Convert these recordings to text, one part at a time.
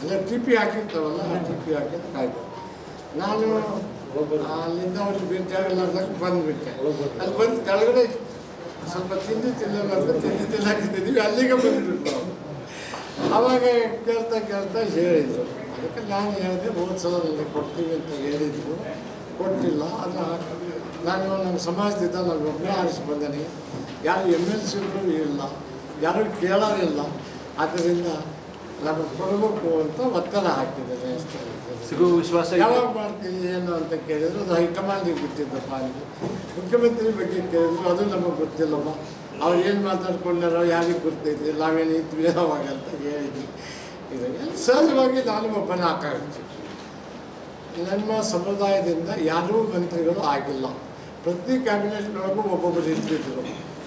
ಅಲ್ಲ T P ಹಾಕಿರ್ತಾವಲ್ಲ, ಆ T P ಹಾಕಿದ್ರೆ ಕಾಯ್ಬೇಕು. ನಾನು ಅಲ್ಲಿಂದ ಅವ್ರಿಗೆ ಭೇಟಿ ಆಗಲಾರ್ದಾಗ ಬಂದುಬಿಟ್ಟೆ. ಅಲ್ಲಿ ಬಂದು ಕೆಳಗಡೆ ಸ್ವಲ್ಪ ತಿಂದು ತಿನ್ನಲಾರ್ದು ತಿಂಡಿ ತಿನ್ನಲಾಕಿದ್ದೀವಿ ಅಲ್ಲಿಗೆ ಬಂದ್ಬಿಟ್ಟು ಅವಾಗ ಕೇಳ್ತಾ ಕೇಳ್ತಾ ಹೇಳಿದರು. ಅದಕ್ಕೆ ನಾನು ಹೇಳಿದೆ, ಹೋದ ಸಲ ನನಗೆ ಕೊಡ್ತೀವಿ ಅಂತ ಹೇಳಿದ್ರು. ಕೊಟ್ಟಿಲ್ಲ ಅದು ನಾನು ನಮ್ಮ ಸಮಾಜದಿಂದ ನಾನು ಒಬ್ಬನೇ ಆರಿಸಿ ಬಂದೇನೆ. ಯಾರು ಎಂ ಎಲ್ ಸಿಗಳು ಇಲ್ಲ, ಯಾರು ಕೇಳೋರಿಲ್ಲ ಆದ್ದರಿಂದ ನಮಗೆ ಕೊಡಬೇಕು ಅಂತ ಒತ್ತಡ ಹಾಕಿದ್ದಾರೆ ಅಷ್ಟೇ ಸಿಗುವ ವಿಶ್ವಾಸ. ಯಾವಾಗ ಮಾಡ್ತೀವಿ ಏನು ಅಂತ ಕೇಳಿದ್ರು ಅದು ಹೈಕಮಾಂಡಿಗೆ ಗೊತ್ತಿದ್ದ ಅಲ್ಲಿ ಮುಖ್ಯಮಂತ್ರಿ ಬಗ್ಗೆ ಕೇಳಿದ್ರು ಅದು ನಮಗೆ ಗೊತ್ತಿಲ್ಲಪ್ಪ. ಅವ್ರು ಏನು ಮಾತಾಡ್ಕೊಂಡಾರೋ ಯಾರಿಗೆ ಗೊತ್ತೈತಿ ನಾವೇನು ಇದ್ವಿ ಅವಾಗ ಅಂತ ಹೇಳಿದ್ವಿ. ಇದು ಸಹಜವಾಗಿ ನಾನು ಒಬ್ಬನ ಆಕಾಂಕ್ಷಿ. ನಮ್ಮ ಸಮುದಾಯದಿಂದ ಯಾರೂ ಮಂತ್ರಿಗಳು ಆಗಿಲ್ಲ. ಪ್ರತಿ ಕ್ಯಾಬಿನೆಟ್ನೊಳಗೂ ಒಬ್ಬೊಬ್ಬರು ಇರ್ತಿದ್ರು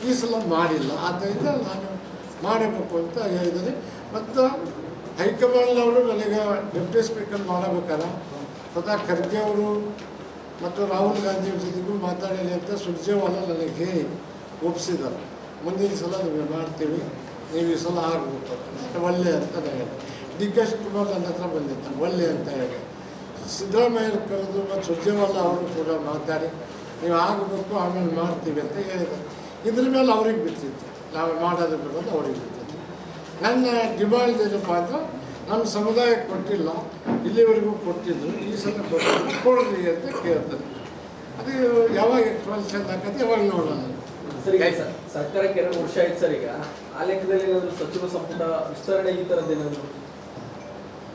ಈ ಸಲ ಮಾಡಿಲ್ಲ. ಆದ್ದರಿಂದ ನಾನು ಮಾಡಬೇಕು ಅಂತ ಹೇಳಿದರೆ ಮತ್ತು ಹೈಕಮಾಂಡ್ನವರು ನನಗೆ ಡೆಪ್ಟಿ ಸ್ಪೀಕರ್ ಮಾಡಬೇಕಾರೆ ಸ್ವತಃ ಖರ್ಗೆ ಅವರು ಮತ್ತು ರಾಹುಲ್ ಗಾಂಧಿ ಅವ್ರ ಜೊತೆಗೂ ಮಾತಾಡಲಿ ಅಂತ ಸುರ್ಜೇವಾಲ ನನಗೆ ಹೇಳಿ ಒಪ್ಪಿಸಿದರು ಮುಂದಿನ ಸಲ ನೀವು ಮಾಡ್ತೀವಿ. ನೀವು ಈ ಸಲ ಆಗಬೇಕು ಒಳ್ಳೆ ಅಂತ ಹೇಳಿ. ಡಿ ಕೆ ಶಿವಕುಮಾರ್ ನನ್ನ ಹತ್ರ ಬಂದಿದ್ದ. ಒಳ್ಳೆ ಅಂತ ಹೇಳಿ. ಸಿದ್ದರಾಮಯ್ಯ ಕರೆದು ಮತ್ತು ಸುರ್ಜೇವಾಲ ಅವರು ಕೂಡ ಮಾತಾಡಿ, ನೀವು ಆಗಬೇಕು, ಆಮೇಲೆ ಮಾಡ್ತೀವಿ ಅಂತ ಹೇಳಿದರು. ಇದ್ರ ಮೇಲೆ ಅವ್ರಿಗೆ ಬಿಟ್ಟಿತ್ತು ನಾವು ಮಾಡೋದು ಬಿಡೋದು ಅವ್ರಿಗೆ ಬಿಟ್ಟಿತ್ತು ನನ್ನ ಡಿಮಾಂಡ್ ಪಾತ್ರ ನಮ್ಮ ಸಮುದಾಯಕ್ಕೆ ಕೊಟ್ಟಿಲ್ಲ, ಇಲ್ಲಿವರೆಗೂ ಕೊಟ್ಟಿದ್ರು ಈ ಸಲ ಕೊಟ್ಟಿದ್ರು ಕೊಡ್ರಿ ಅಂತ ಕೇಳ್ತಾರೆ. ಅದು ಯಾವಾಗ ಎಕ್ಸ್ಪಾನ್ಷನ್ ಆಗತ್ತೆ ಯಾವಾಗ ನೋಡೋಣ. ಸರ್ಕಾರಕ್ಕೆ ಎರಡು ವರ್ಷ ಆಯ್ತು ಸರ್, ಈಗ ಆ ಲೆಕ್ಕದಲ್ಲಿ ಏನಾದರೂ ಸಚಿವ ಸಂಪುಟ ವಿಸ್ತರಣೆ ಈ ಥರದ್ದು ಏನಾದ್ರು?